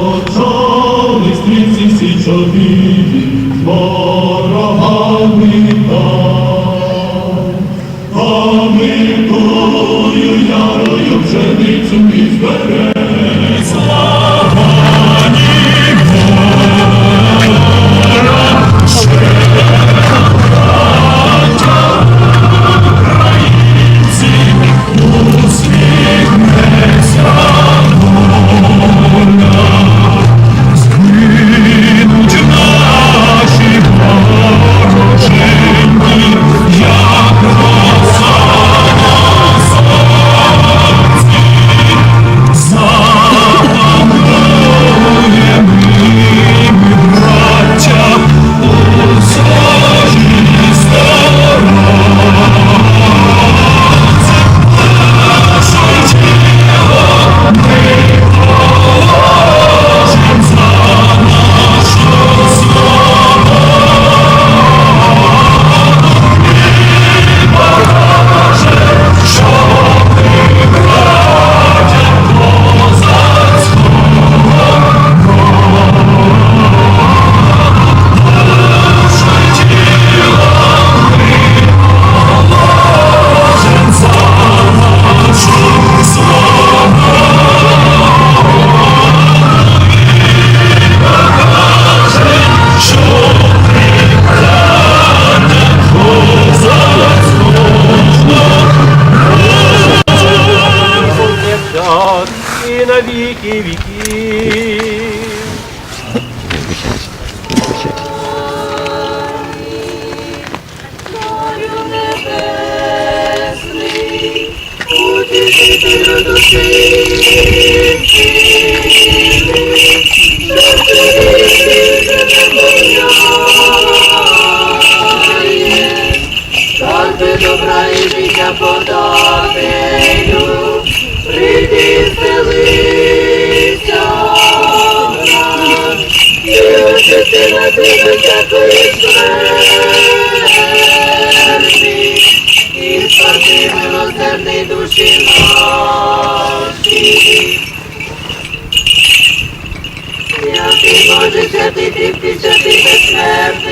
Розпочали стрільці січові з ворогами там. Утішителю душі, що ти на тебе всякої смерті,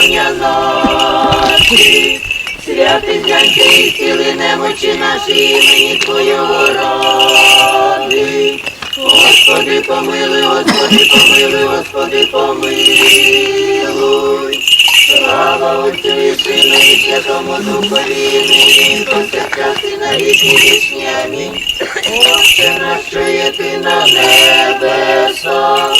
беззаконня наші. Святий і ціли немочі наші імені Твоєго ради. Господи, помилуй, Господи, помилуй, Господи, помилуй. Слава Отцю і Сину і Святому Духові, нині повсякчас і на віки вічні. Амінь. Отче наш, що є ти на небесах,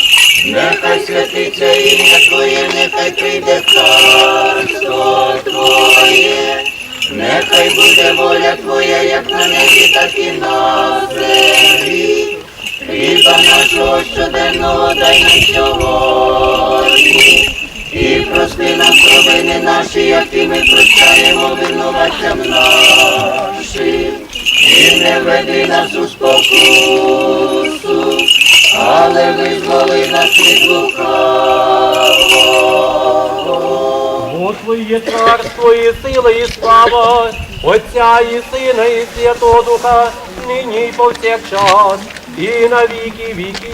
нехай святиться ім'я Твоє, нехай прийде царство Твоє. Нехай буде воля Твоя, як на небі, так і на землі. Хліба нашого щоденного дай нам сьогодні. І прости нам провини наші, які ми прощаємо винуватцям нашим. І не веди нас у спокусу, але визволи нас від лукавого. Бо Твоє царство і сила, і слава, Отця і Сина, і Святого Духа, нині і повсякчас, і на віки віків.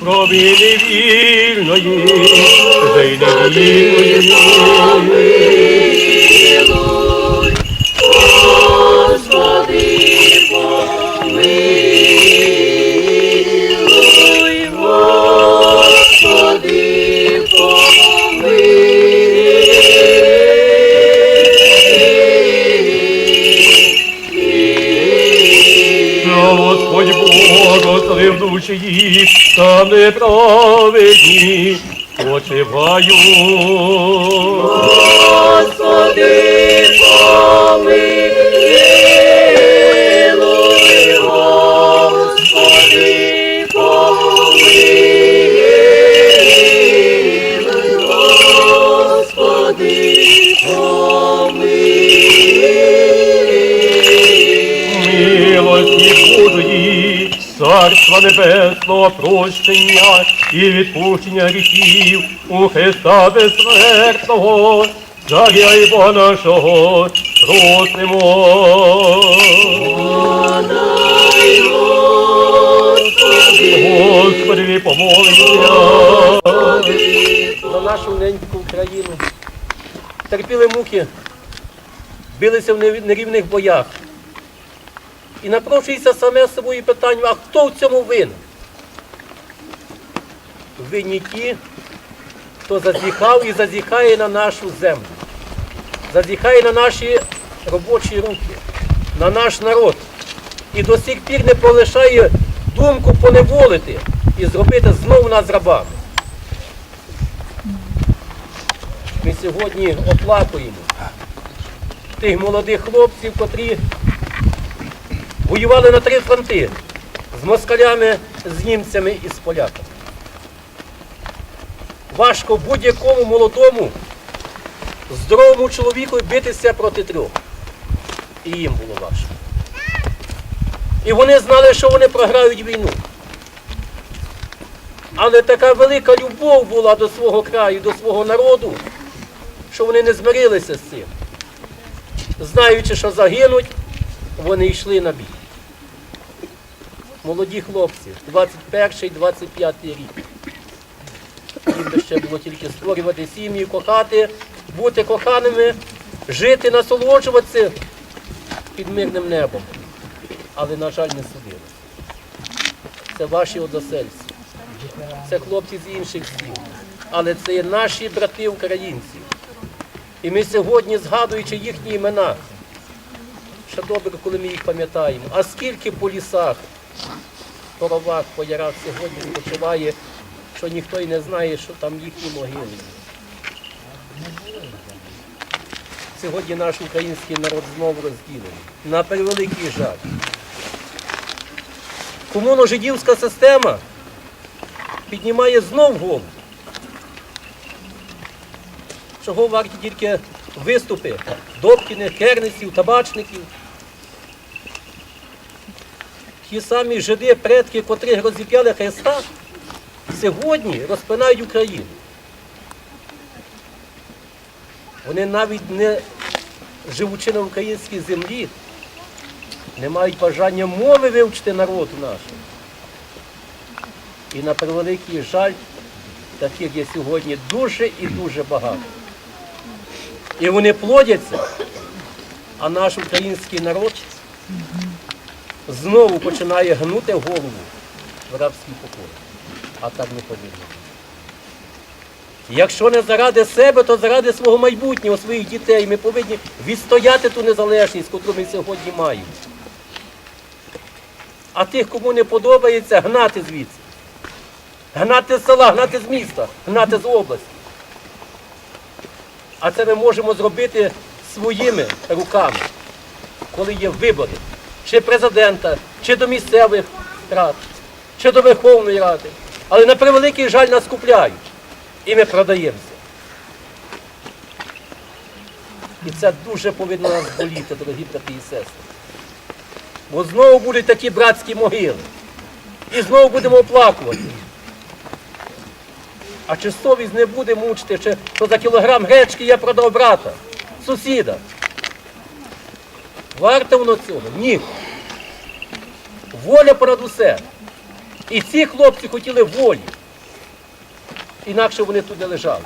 Провини вільної, вже й невільної. Їх, та неправедні почивають. Господи, помилуй, Небесного, прощення і відпущення гріхів у Христа безсмертного, Царя і Бога нашого, просимо. Господи, помолимося. за нашу неньку Україну. Терпіли муки, билися в нерівних боях. І напрошується саме собою питання, а хто в цьому винен? Винні ті, хто зазіхав і зазіхає на нашу землю, зазіхає на наші робочі руки, на наш народ. І до сих пір не полишає думку поневолити і зробити знову нас рабами. Ми сьогодні оплакуємо тих молодих хлопців, котрі воювали на три фронти з москалями, з німцями і з поляками. Важко будь-якому молодому, здоровому чоловіку битися проти трьох. І їм було важко. І вони знали, що вони програють війну. Але така велика любов була до свого краю, до свого народу, що вони не змирилися з цим. Знаючи, що загинуть, вони йшли на бій. Молоді хлопці, 21-25 рік. Їм би ще було тільки створювати сім'ї, кохати, бути коханими, жити, насолоджуватися під мирним небом. Але, на жаль, не судили. Це ваші односельці це хлопці з інших сіл. Але це є наші брати українці. І ми сьогодні, згадуючи їхні імена, ще добре, коли ми їх пам'ятаємо. А скільки по лісах, по ровах, сьогодні спочиває, що ніхто й не знає, що там їхні могили. Сьогодні наш український народ знову розділений. На превеликий жаль. Комуно-жидівська система піднімає знов голову. Чого варті тільки виступи Добкіних, керниців, табачників. Ті самі жиди, предки, котрих розіп'яли Христа, сьогодні розпинають Україну. Вони навіть не живучи на українській землі, не мають бажання мови вивчити народу нашого. І на превеликий жаль, таких є сьогодні дуже і дуже багато. І вони плодяться, а наш український народ знову починає гнути голову в рабській покорі. А так не повинно. Якщо не заради себе, то заради свого майбутнього, своїх дітей. Ми повинні відстояти ту незалежність, яку ми сьогодні маємо. А тих, кому не подобається, гнати звідси. Гнати з села, гнати з міста, гнати з області. А це ми можемо зробити своїми руками, коли є вибори, чи президента, чи до місцевих рад, чи до Верховної Ради. Але на превеликий жаль нас купляють. І ми продаємося. І це дуже повинно нас боліти, дорогі брати і сестри. Бо знову будуть такі братські могили. І знову будемо оплакувати. А чи совість не буде мучити, чи що за кілограм гречки я продав брата, сусіда? Варте воно цього? Ні. Воля понад усе. І ці хлопці хотіли волі. Інакше вони тут не лежали.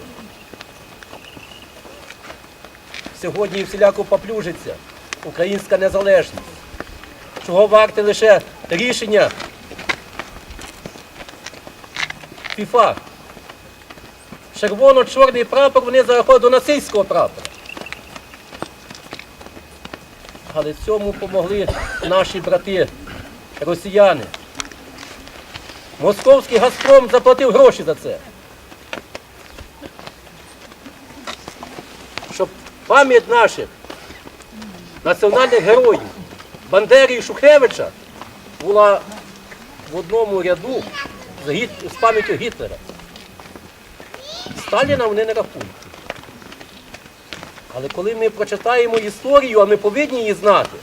Сьогодні всіляко поплюжиться українська незалежність. Чого варте лише рішення ФІФА. Червоно-чорний прапор вони заходять до нацистського прапора. Але цьому помогли наші брати росіяни. Московський Газпром заплатив гроші за це. Щоб пам'ять наших національних героїв Бандери і Шухевича була в одному ряду з пам'яттю Гітлера. Сталіна вони не рахують. Але коли ми прочитаємо історію, а ми повинні її знати,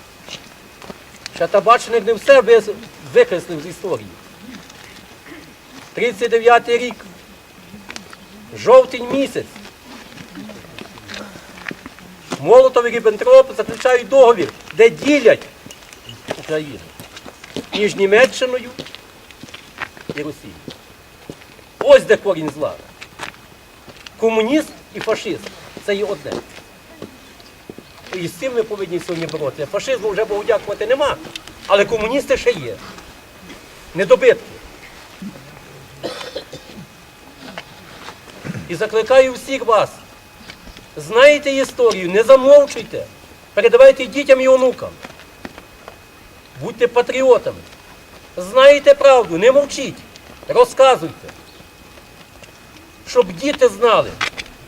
що табачник не все викреслив з історії. 39 й рік, жовтень місяць. Молотов і Ріббентроп заключають договір, де ділять Україну між Німеччиною і Росією. Ось де корінь зла. Комуніст і фашист це є одне. І з цим ми повинні сьогодні боротися. Фашизму вже Богу дякувати нема, але комуністи ще є. Недобитки. І закликаю всіх вас. Знаєте історію, не замовчуйте. Передавайте дітям і онукам. Будьте патріотами. Знаєте правду, не мовчіть. Розказуйте. Щоб діти знали,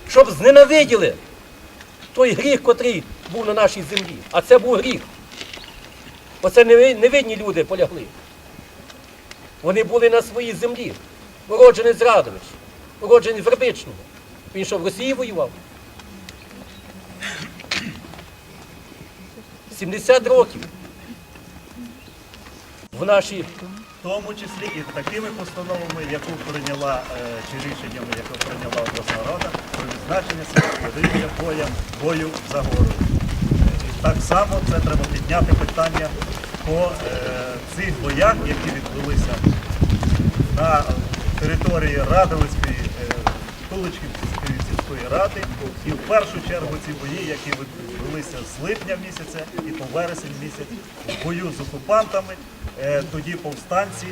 щоб зненавиділи той гріх, котрий був на нашій землі. А це був гріх. Оце неви- невинні люди полягли. Вони були на своїй землі. Уроджений з Радович, уроджений з Вербичного. Він що в Росії воював? 70 років в нашій В тому числі і такими постановами, яку прийняла е, чи рішеннями, яку прийняла обласна рада про відзначення святкування боя бою за горою. Так само це треба підняти питання по е, цих боях, які відбулися на території Радовицької е, Туличківської сільської ради. І в першу чергу ці бої, які відбулися з липня місяця і по вересень місяць, в бою з окупантами, е, тоді повстанці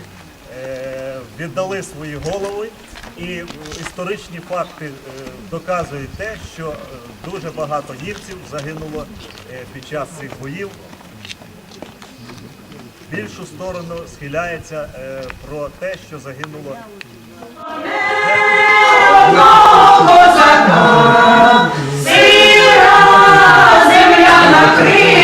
віддали свої голови. І історичні факти е, доказують те, що е, дуже багато німців загинуло е, під час цих боїв. Більшу сторону схиляється про те, що загинуло. Земля накрила